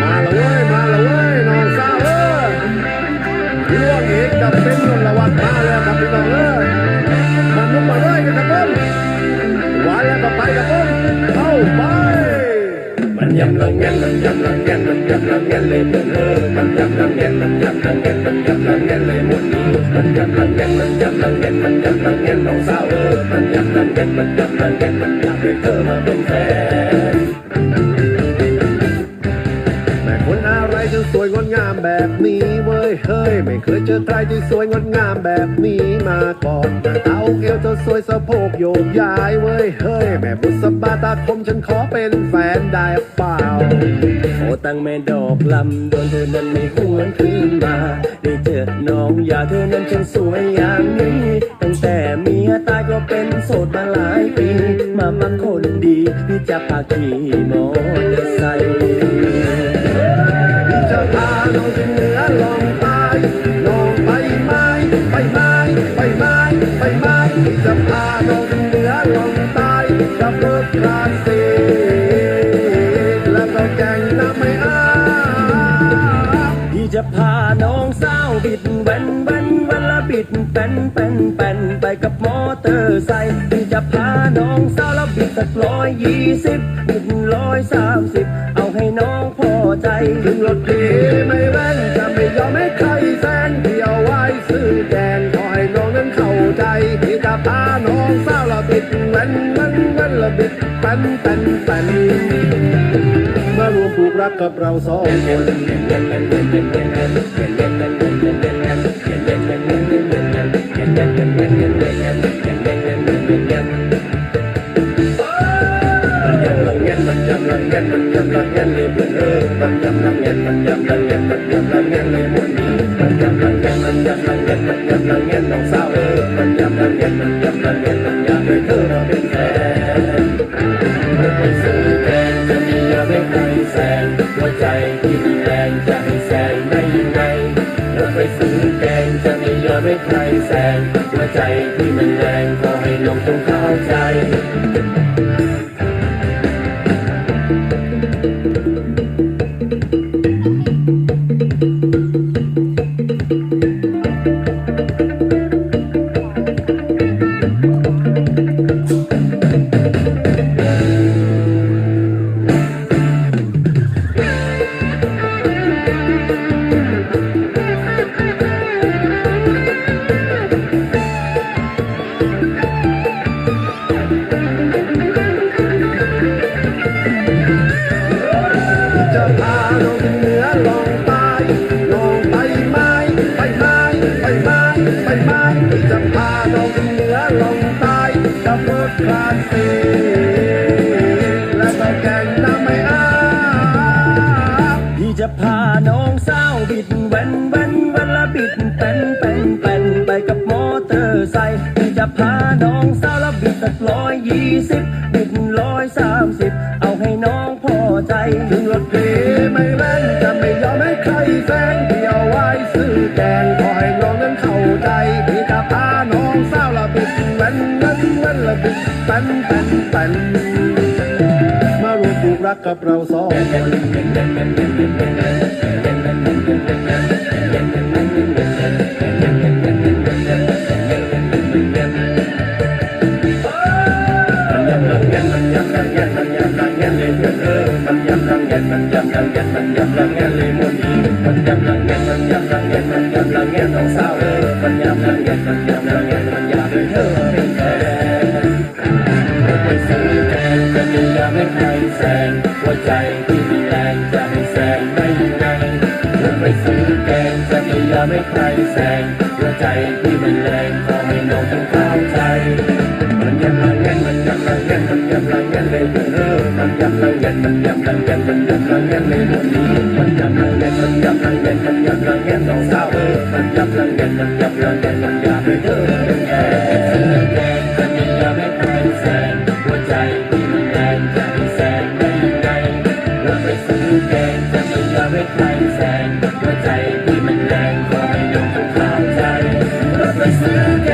มาละเว้ย มาละเว้ยน้องสาวเอ้ยล่วงอีกกับเป็นนนละวันมาแล้วครับพี่น้องเอ้ยมานุ่มมาเลยกันครับผมหวานแล้วก็ไปครับผมเข้าไปมันยำลังเงี้ยมันยำลังเงี้ยมันยำลังเงี้ยเลยเพื่อนเออมันยำลังเงี้ยมันยำลังเงี้ยมันยำลังเงี้ยเลยหมดนี้มันยำลังเงี้ยมันยำลังเงี้ยมันยำลังเงี้ยน้องสาวเออมันยำลังเงี้ยมันยำลังเงี้ยมันอยากให้เธอมาเป็นแฟน แบบนี้เว้ยเฮ้ย ไม่เคยเจอใครที่สวยงดงามแบบนี้มาก่อนหน้าเต้าเอวจะสวยสะโพกโยกย้ายเว้ยเฮ้ย แม่บุษบาตาคมฉันขอเป็นแฟนได้เปล่า โอตั้งแม่ดอกลำโดนเธอนั้นไม่หวนคืนมา ได้เจอน้องอย่าเธอนั้นฉันสวยอย่างนี้ ตั้งแต่เมียตายก็เป็นโสดมาหลายปี มามาคนดีที่จะพาขี่มอเตอร์ไซค์ ไม้ไปไม้จะพาน้องเหนือลงใต้กับรถคลาสสิกแล้วก็แกงน้ำไม่อาที่จะพาน้องสาวบิดแว่นแว่นแว่นละบิดเป็นเป็นเป็นไปกับมอเตอร์ไซค์ที่จะพาน้องสาวแล้วบิดสักร้อยยี่สิบบิดร้อยสามสิบเอาให้น้องพอใจถึงรถดีไม่แว่นจะไม่ยอมให้ใคร ใจที่จะพาน้องสาวเราบิดแว่นแว่นแว่นละบิดเป็นเป็นเป็นมารวมผูกรักกับเราสองคนมันยำลังเงี้ยมันยำลังเงี้ยมันยำลังเงี้ยเลยเพื่อนเออมันยำลังเงี้ยมันยำลังเงี้ยมันยำลังเงี้ยเลยหมดนี้มันยำลังเงี้ยมันยำลังเงี้ยมันยำลังเงี้ยน้องสาวเออมันยำลังเงี้ยมัน ยำลังเงี้ยมันอยากให้เธอมาเป็นแฟนไปซื้องจะมีอะไรใครแซงหัวใจที่มีแรงจะให้แซงได้ยังไงแล้วไปซื้อแกงจะมีอะไรใครแซงหัวใจที่มันแรงขอให้น้องต้องเข้าใจ ไปไม้จะพาน้องเหนือลงใต้กับรถคลาสสิกและก็แกงน้ำไม่อาที่จะพาน้องสาวบิดแว่นแว่นแว่นละบิดเป็นเป็นเป็นไปกับมอเตอร์ไซค์ที่จะพาน้องสาวละบิดสักร้อยยี่สิบบิดร้อยสามสิบเอาให้น้องพอใจถึงรถดีไม่แว่นจะไม่ยอมให้ใครแซงเที่ยวไว้ซื้อแกงขอ นเป็นเป็นมารวมผูกรักกับเราสองคนมันยำลังเงียมันยำลังเงียนยำลังเงี้ยเลยเพื่อนเออมันยำลังเงี้ยมันยำลังเงียมันยำลังเงียเลยหมดนี้มันยำลังเงี้ยมันยำลังเงี้ย ได้ยังไงไปซื้อแกงจะไมีอยากให้ใครแซงหัวใจที่มันแรงขอให้น้องต้องเข้าใจมันยำลังเงี้ยมันยำลังเงี้ยมันยำลังเงี้ยเลยเออมันยำลังเงี้ยมันยำลังเงี้ยมันยำลังเงี้ยเลยหมดนี้มันยำลังเงี้ยมันยำลังเงี้ยมันยำลังเงี้ยน้องสาวเออมันยำลังเงี้ยมันยำลังเงี้ยมันยากให้เธอ ยอมให้ใครแซงหัวใจที่มันแดงขอให้ยกข้ามใจรถไปซื้อแก